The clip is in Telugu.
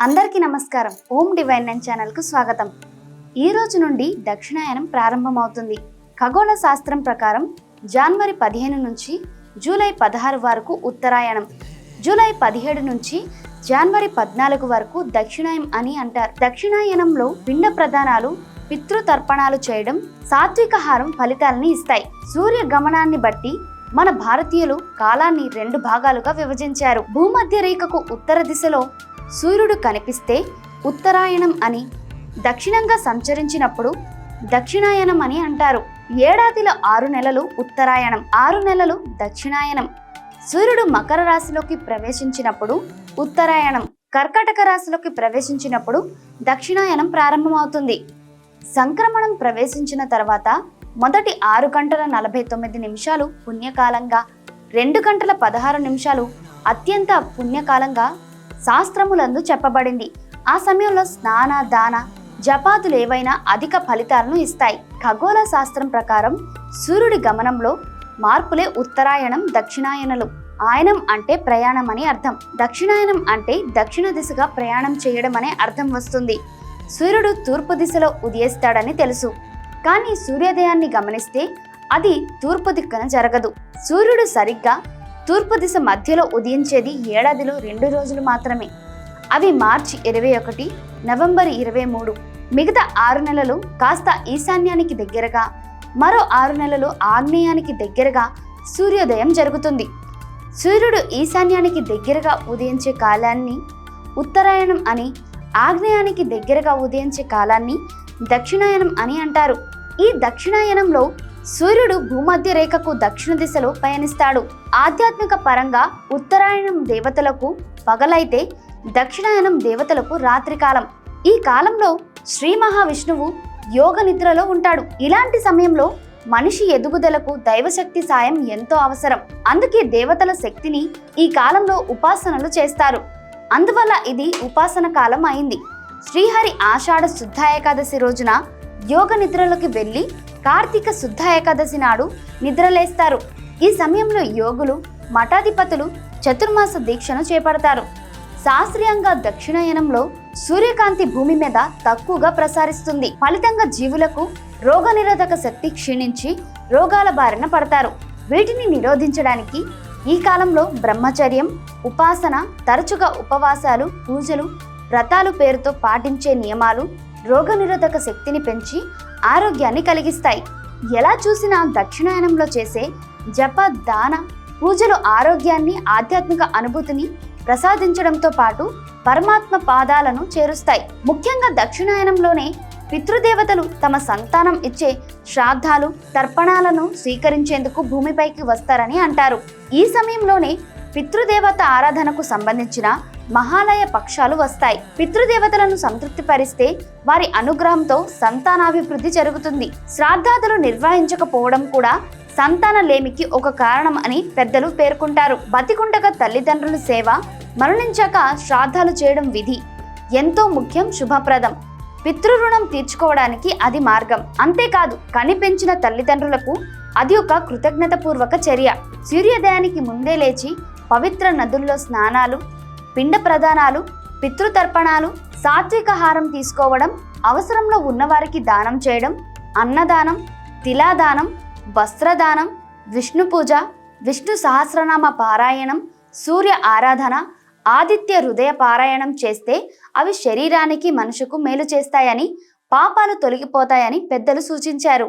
అందరికీ నమస్కారం. ఓం డివైన్ నైన్ ఛానల్కు స్వాగతం. ఈ రోజు నుండి దక్షిణాయనం ప్రారంభమవుతుంది. ఖగోళ శాస్త్రం ప్రకారం జనవరి పదిహేను నుంచి జూలై పదహారు వరకు ఉత్తరాయణం. జూలై పదిహేడు నుంచి జనవరి పద్నాలుగు వరకు దక్షిణాయం అని అంటారు. దక్షిణాయనంలో పిండ ప్రధానాలు పితృతర్పణాలు చేయడం సాత్వికహారం ఫలితాలని ఇస్తాయి. సూర్య గమనాన్ని బట్టి మన భారతీయులు కాలాన్ని రెండు భాగాలుగా విభజించారు. భూమధ్య రేఖకు ఉత్తర దిశలో సూర్యుడు కనిపిస్తే ఉత్తరాయణం అని దక్షిణంగా సంచరించినప్పుడు దక్షిణాయనం అని అంటారు. ఏడాదిలో ఆరు నెలలు ఉత్తరాయణం ఆరు నెలలు దక్షిణాయనం. సూర్యుడు మకర రాశిలోకి ప్రవేశించినప్పుడు ఉత్తరాయణం కర్కాటక రాశిలోకి ప్రవేశించినప్పుడు దక్షిణాయనం ప్రారంభమవుతుంది. సంక్రమణం ప్రవేశించిన తర్వాత మొదటి ఆరు గంటల నలభై తొమ్మిది నిమిషాలు పుణ్యకాలంగా రెండు గంటల పదహారు నిమిషాలు అత్యంత పుణ్యకాలంగా శాస్త్రములందు చెప్పబడింది. ఆ సమయంలో స్నాన దాన జపాతులు ఏవైనా అధిక ఫలితాలను ఇస్తాయి. ఖగోళ శాస్త్రం ప్రకారం సూర్యుడి గమనంలో మార్పులే ఉత్తరాయణం దక్షిణాయనలు. ఆయనం అంటే ప్రయాణం అని అర్థం. దక్షిణాయనం అంటే దక్షిణ దిశగా ప్రయాణం చేయడం అనే అర్థం వస్తుంది. సూర్యుడు తూర్పు దిశలో ఉదయిస్తాడని తెలుసు. కానీ సూర్యోదయాన్ని గమనిస్తే అది తూర్పు దిక్కున జరగదు. సూర్యుడు సరిగ్గా తూర్పు దిశ మధ్యలో ఉదయించేది ఏడాదిలో రెండు రోజులు మాత్రమే. అవి మార్చి ఇరవై ఒకటి నవంబర్ ఇరవై మూడు. మిగతా ఆరు నెలలు కాస్త ఈశాన్యానికి దగ్గరగా మరో ఆరు నెలలు ఆగ్నేయానికి దగ్గరగా సూర్యోదయం జరుగుతుంది. సూర్యుడు ఈశాన్యానికి దగ్గరగా ఉదయించే కాలాన్ని ఉత్తరాయణం అని ఆగ్నేయానికి దగ్గరగా ఉదయించే కాలాన్ని దక్షిణాయనం అని అంటారు. ఈ దక్షిణాయనంలో సూర్యుడు భూమధ్య రేఖకు దక్షిణ దిశలో పయనిస్తాడు. ఆధ్యాత్మిక పరంగా ఉత్తరాయణం దేవతలకు పగలైతే దక్షిణాయనం దేవతలకు రాత్రికాలం. ఈ కాలంలో శ్రీ మహావిష్ణువు యోగ నిద్రలో ఉంటాడు. ఇలాంటి సమయంలో మనిషి ఎదుగుదలకు దైవశక్తి సాయం ఎంతో అవసరం. అందుకే దేవతల శక్తిని ఈ కాలంలో ఉపాసనలు చేస్తారు. అందువల్ల ఇది ఉపాసన కాలం అయింది. శ్రీహరి ఆషాఢ శుద్ధ ఏకాదశి రోజున యోగ నిద్రలోకి వెళ్ళి కార్తీక శుద్ధ ఏకాదశి నాడు నిద్రలేస్తారు. ఈ సమయంలో యోగులు మఠాధిపతులు చతుర్మాస దీక్షను చేపడతారు. శాస్త్రీయంగా దక్షిణాయనంలో సూర్యకాంతి భూమి మీద తక్కువగా ప్రసారిస్తుంది. ఫలితంగా జీవులకు రోగనిరోధక శక్తి క్షీణించి రోగాల బారిన పడతారు. వీటిని నిరోధించడానికి ఈ కాలంలో బ్రహ్మచర్యం ఉపాసన తరచుగా ఉపవాసాలు పూజలు వ్రతాలు పేరుతో పాటించే నియమాలు రోగనిరోధక శక్తిని పెంచి ఆరోగ్యాన్ని కలిగిస్తాయి. ఎలా చూసినా దక్షిణాయనంలో చేసే జప దాన పూజలు ఆరోగ్యాన్ని ఆధ్యాత్మిక అనుభూతిని ప్రసాదించడంతో పాటు పరమాత్మ పాదాలను చేరుస్తాయి. ముఖ్యంగా దక్షిణాయనంలోనే పితృదేవతలు తమ సంతానం ఇచ్చే శ్రాద్ధాలు తర్పణాలను స్వీకరించేందుకు భూమిపైకి వస్తారని అంటారు. ఈ సమయంలోనే పితృదేవత ఆరాధనకు సంబంధించిన మహాలయ పక్షాలు వస్తాయి. పితృదేవతలను సంతృప్తిపరిస్తే వారి అనుగ్రహంతో సంతానాభివృద్ధి జరుగుతుంది. శ్రాద్ధాదులు నిర్వహించకపోవడం కూడా సంతాన లేమికి ఒక కారణం అని పెద్దలు పేర్కొంటారు. బతికుండగా తల్లిదండ్రుల సేవ మరణించాక శ్రాద్ధాలు చేయడం విధి ఎంతో ముఖ్యం శుభప్రదం. పితృరుణం తీర్చుకోవడానికి అది మార్గం. అంతేకాదు కనిపెంచిన తల్లిదండ్రులకు అది ఒక కృతజ్ఞతపూర్వక చర్య. సూర్యోదయానికి ముందే లేచి పవిత్ర నదుల్లో స్నానాలు పిండ ప్రదానాలు పితృతర్పణాలు సాత్వికహారం తీసుకోవడం అవసరంలో ఉన్నవారికి దానం చేయడం అన్నదానం తిలాదానం వస్త్రదానం విష్ణు పూజ విష్ణు సహస్రనామ పారాయణం సూర్య ఆరాధన ఆదిత్య హృదయ పారాయణం చేస్తే అవి శరీరానికి మనసుకు మేలు చేస్తాయని పాపాలు తొలగిపోతాయని పెద్దలు సూచించారు.